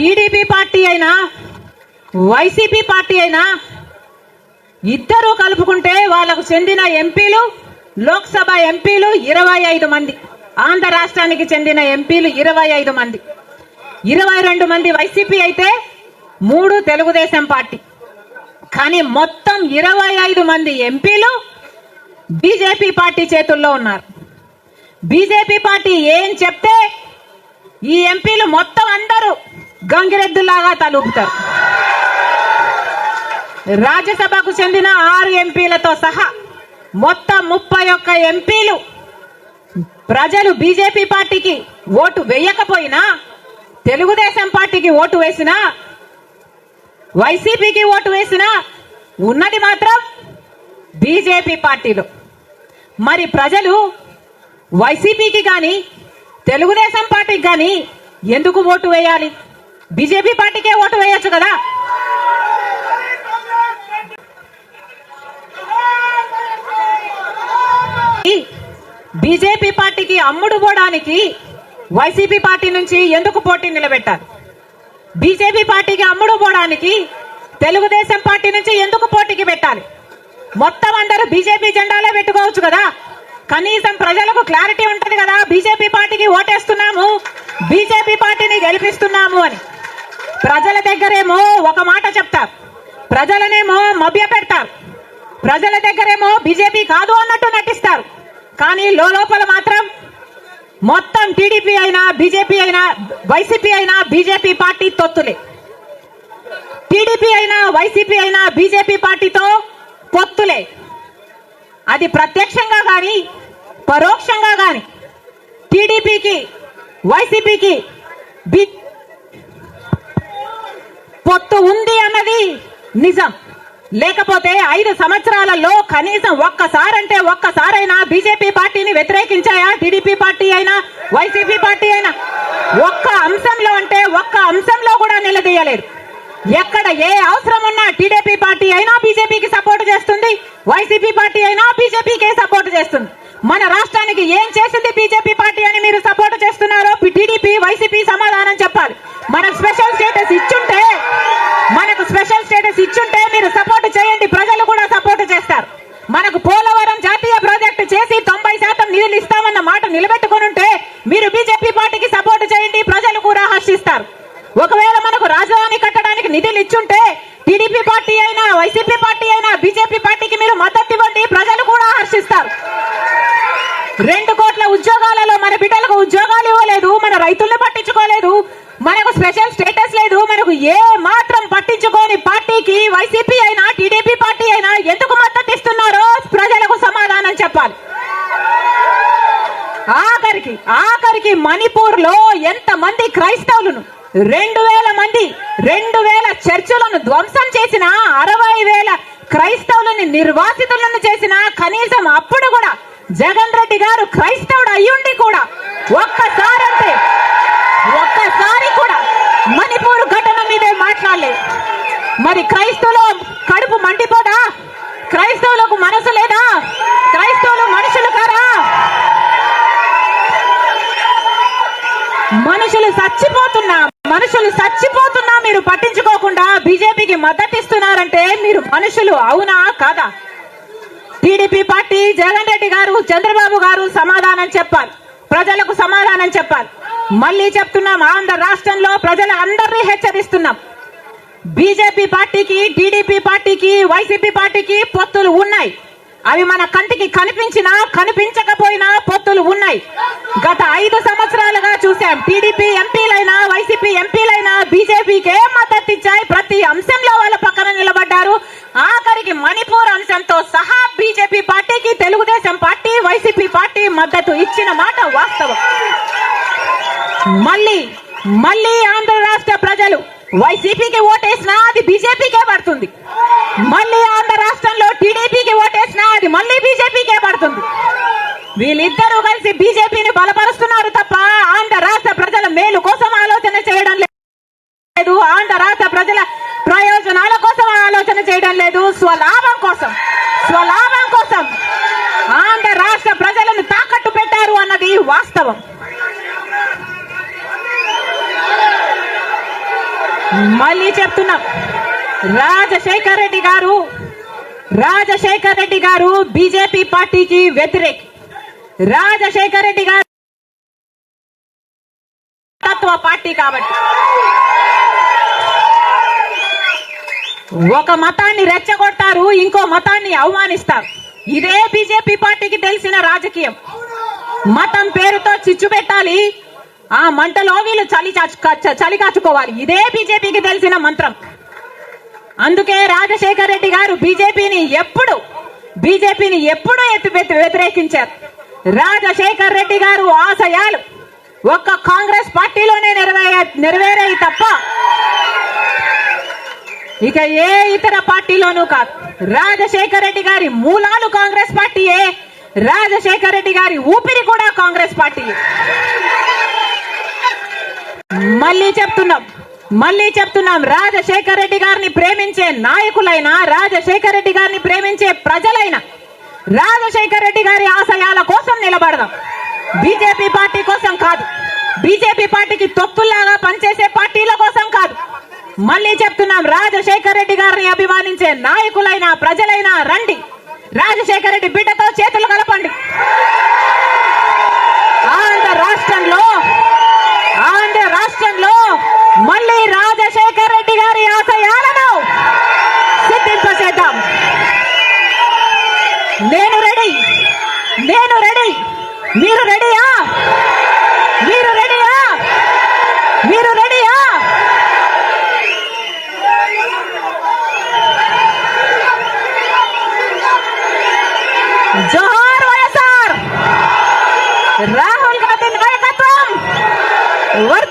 TDP party అయినా YCP party అయినా ఇద్దరూ కలుపుకుంటే వాళ్ళకు చెందిన ఎంపీలు లోక్సభ ఎంపీలు ఇరవై ఐదు మంది ఆంధ్ర రాష్ట్రానికి చెందిన ఎంపీలు ఇరవై ఐదు మంది. ఇరవై రెండు మంది వైసీపీ అయితే మూడు తెలుగుదేశం పార్టీ. కానీ మొత్తం ఇరవై ఐదు మంది ఎంపీలు బీజేపీ పార్టీ చేతుల్లో ఉన్నారు. బీజేపీ పార్టీ ఏం చెప్తే ఈ ఎంపీలు మొత్తం అందరూ గంగిరెద్దులాగా తలుపుతారు. రాజ్యసభకు చెందిన ఆరు ఎంపీలతో సహా మొత్తం ముప్పై ఒక్క ఎంపీలు ప్రజలు బీజేపీ పార్టీకి ఓటు వేయకపోయినా తెలుగుదేశం పార్టీకి ఓటు వేసినా వైసీపీకి ఓటు వేసినా ఉన్నది మాత్రం బీజేపీ పార్టీలు. మరి ప్రజలు వైసీపీకి కానీ తెలుగుదేశం పార్టీకి కానీ ఎందుకు ఓటు వేయాలి? బీజేపీ పార్టీకే ఓటు వేయొచ్చు కదా? బీజేపీ పార్టీకి అమ్ముడు పోవడానికి వైసీపీ పార్టీ నుంచి ఎందుకు పోటీ నిలబెట్టారు? బీజేపీ పార్టీకి అమ్ముడు పోవడానికి తెలుగుదేశం పార్టీ నుంచి ఎందుకు పోటీకి పెట్టాలి? మొత్తం అందరూ బీజేపీ జెండాలే పెట్టుకోవచ్చు కదా? కనీసం ప్రజలకు క్లారిటీ ఉంటది కదా బీజేపీ పార్టీకి ఓటేస్తున్నాము బీజేపీ పార్టీని గెలిపిస్తున్నాము అని. ప్రజల దగ్గరేమో ఒక మాట చెప్తారు. ప్రజలనేమో మభ్య పెడతారు. ప్రజల దగ్గరేమో బీజేపీ కాదు అన్నట్టు నటిస్తారు. కానీ లోపల మాత్రం మొత్తం టీడీపీ అయినా బీజేపీ అయినా వైసీపీ అయినా బీజేపీ పార్టీ తొత్తులే. టీడీపీ అయినా వైసీపీ అయినా బీజేపీ పార్టీతో పొత్తులే. అది ప్రత్యక్షంగా కానీ పరోక్షంగా కానీ టీడీపీకి వైసీపీకి బి పొత్తు ఉంది అన్నది నిజం. లేకపోతే ఐదు సంవత్సరాలలో కనీసం ఒక్కసారంటే ఒక్కసారైనా బీజేపీ పార్టీని వ్యతిరేకించాయా? టీడీపీ పార్టీ అయినా? వైసీపీ పార్టీ అయినా? ఒక్క అంశంలో అంటే ఒక్క అంశంలో కూడా నిలదీయలేదు. ఎక్కడ ఏ అవసరం ఉన్నా టీడీపీ పార్టీ అయినా బీజేపీకి సపోర్ట్ చేస్తుంది వైసీపీ పార్టీ అయినా బీజేపీకే సపోర్ట్ చేస్తుంది. మన రాష్ట్రానికి ఏం చేసింది బీజేపీ పార్టీ అని మీరు సపోర్ట్ చేస్తున్నారో టీడీపీ వైసీపీ సమాధానం చెప్పాలి. మనకు స్పెషల్ స్టేటస్ ఇచ్చుంటే మనకు స్పెషల్ స్టేటస్ ఇచ్చుంటే మీరు సపోర్ట్ చేయండి ప్రజలు కూడా సపోర్ట్ చేస్తారు మనకు పోలవరం జాతీయ ప్రాజెక్టు చేసి తొంభై శాతం నిధులు ఇస్తామన్న మాట నిలబెట్టుకుని ఉంటే మీరు బీజేపీ పార్టీకి సపోర్ట్ చేయండి ప్రజలు కూడా హర్షిస్తారు ఒకవేళ మనకు రాజధాని కట్టడానికి నిధులు ఇచ్చుంటే టీడీపీ పార్టీ అయినా వైసీపీ పార్టీ అయినా బీజేపీ పార్టీకి మీరు మద్దతు ఇవ్వండి. ప్రజలు కూడా హర్షిస్తారు. రెండు కోట్ల ఉద్యోగాలలో మన బిడ్డలకు ఉద్యోగాలు ఇవ్వలేదు మన రైతుల్ని పట్టించుకోలేదు మనకు స్పెషల్ స్టేటస్ లేదు మనకు ఏ మాత్రం పట్టించుకోని పార్టీకి వైసీపీ అయినా టీడీపీ పార్టీ అయినా ఎందుకు మద్దతు ఇస్తున్నారో ప్రజలకు సమాధానం చెప్పాలి. ఆఖరికి ఆఖరికి మణిపూర్లో ఎంత మంది క్రైస్తవులను రెండు వేల మంది రెండు వేల చర్చిలను ధ్వంసం చేసిన అరవై వేల క్రైస్తవ నిర్వాసితులను చేసిన కనీసం అప్పుడు కూడా జగన్ రెడ్డి గారు క్రైస్తవుడు అయ్యుండి కూడా ఒక్కసారి అంటే ఒక్కసారి కూడా మణిపూర్ ఘటన మీదే మాట్లాడలేదు. మరి క్రైస్తవులు కడుపు మండిపోదా? క్రైస్తవులకు మనసు లేదా? క్రైస్తవులు మనుషులు కారా? మనుషులు చచ్చిపోతున్నా మనుషులు చచ్చిపోతున్నా మద్దతు ఇస్తున్నారంటే మీరు మనుషులు అవునా కాదా? టీడీపీ పార్టీ జగన్ రెడ్డి గారు చంద్రబాబు గారు సమాధానం చెప్పాలి. ప్రజలకు సమాధానం చెప్పాలి. మళ్ళీ చెప్తున్నాం ఆంధ్ర రాష్ట్రంలో ప్రజలు అందరినీ హెచ్చరిస్తున్నాం. బీజేపీ పార్టీకి టీడీపీ పార్టీకి వైసీపీ పార్టీకి పొత్తులు ఉన్నాయి. అవి మన కంటికి కనిపించినా కనిపించకపోయినా పొత్తులు ఉన్నాయి. గత ఐదు సంవత్సరాలుగా చూసాం టీడీపీ ఎంపీలైనా వైసీపీ ఎంపీలైనా బీజేపీకే మద్దతు ఇచ్చాయి ప్రతి అంశం వాళ్ళ పక్కన నిలబడ్డారు ఆఖరికి మణిపూర్ అంశంతో సహా బీజేపీ పార్టీకి తెలుగుదేశం పార్టీ వైసీపీ పార్టీ మద్దతు ఇచ్చిన మాట వాస్తవం. మళ్ళీ మళ్ళీ ఆంధ్ర రాష్ట్ర ప్రజలు వైసీపీకి ఓటేసినా అది బీజేపీకే పడుతుంది. మళ్ళీ ఆంధ్ర రాష్ట్రంలో టీడీపీకి ఓటేసినా అది మళ్ళీ బీజేపీకే పడుతుంది. వీళ్ళిద్దరూ కలిసి బీజేపీని బలపరుస్తున్నారు తప్ప ఆంధ్ర రాష్ట్ర ప్రజల మేలు కోసం ఆలోచన చేయడం లేదు ఆంధ్ర రాష్ట్ర ప్రజల ప్రయోజనాల కోసం ఆలోచన చేయడం లేదు. స్వలాభం కోసం స్వలాభం కోసం ఆంధ్ర రాష్ట్ర ప్రజలను తాకట్టు పెట్టారు అన్నది వాస్తవం. మళ్ళీ చెప్తున్నాం. రాజశేఖర్ రెడ్డి గారు రాజశేఖర్ రెడ్డి గారు బీజేపీ పార్టీకి వ్యతిరేకి. రాజశేఖర్ రెడ్డి గారు తత్వ పార్టీ కాబట్టి. ఒక మతాన్ని రెచ్చగొడతారు ఇంకో మతాన్ని అవమానిస్తారు. ఇదే బీజేపీ పార్టీకి తెలిసిన రాజకీయం. మతం పేరుతో చిచ్చు పెట్టాలి. ఆ మంటలో వీళ్ళు చలి చాచు- చలి కాచుకోవాలి. ఇదే బీజేపీకి తెలిసిన మంత్రం. అందుకే రాజశేఖర్ రెడ్డి గారు బీజేపీని ఎప్పుడు బీజేపీని ఎప్పుడు ఎత్తి వ్యతిరేకించారు. రాజశేఖర్ రెడ్డి గారు ఆశయాలు ఒక్క కాంగ్రెస్ పార్టీలోనే నెరవేర నెరవేరాయి తప్ప ఇక ఏ ఇతర పార్టీలోనూ కాదు. రాజశేఖర్ రెడ్డి గారి మూలాలు కాంగ్రెస్ పార్టీయే. రాజశేఖర్ రెడ్డి గారి ఊపిరి కూడా కాంగ్రెస్ పార్టీ. మళ్ళీ చెప్తున్నాం మళ్ళీ చెప్తున్నాం రాజశేఖర్ రెడ్డి గారిని ప్రేమించే నాయకులైనా రాజశేఖర్ రెడ్డి గారిని ప్రేమించే ప్రజలైనా రాజశేఖర్ రెడ్డి గారి ఆశయాల కోసం నిలబడదాం. బీజేపీ పార్టీ కోసం కాదు బీజేపీ పార్టీకి తొత్తుల్లాగా పనిచేసే పార్టీల కోసం కాదు. మళ్ళీ చెప్తున్నాం రాజశేఖర్ రెడ్డి గారిని అభిమానించే నాయకులైనా ప్రజలైనా రండి. రాజశేఖర రెడ్డి బిడ్డతో చేతులు కలపండి. ఆంధ్ర రాష్ట్రంలో ఆంధ్ర రాష్ట్రంలో మళ్ళీ రాజశేఖర రెడ్డి గారి ఆశయాలను సిద్ధింపచేద్దాం. నేను రెడీ నేను రెడీ మీరు ready Johor Wayasar. Rahul Katin Kaya Katum Wartu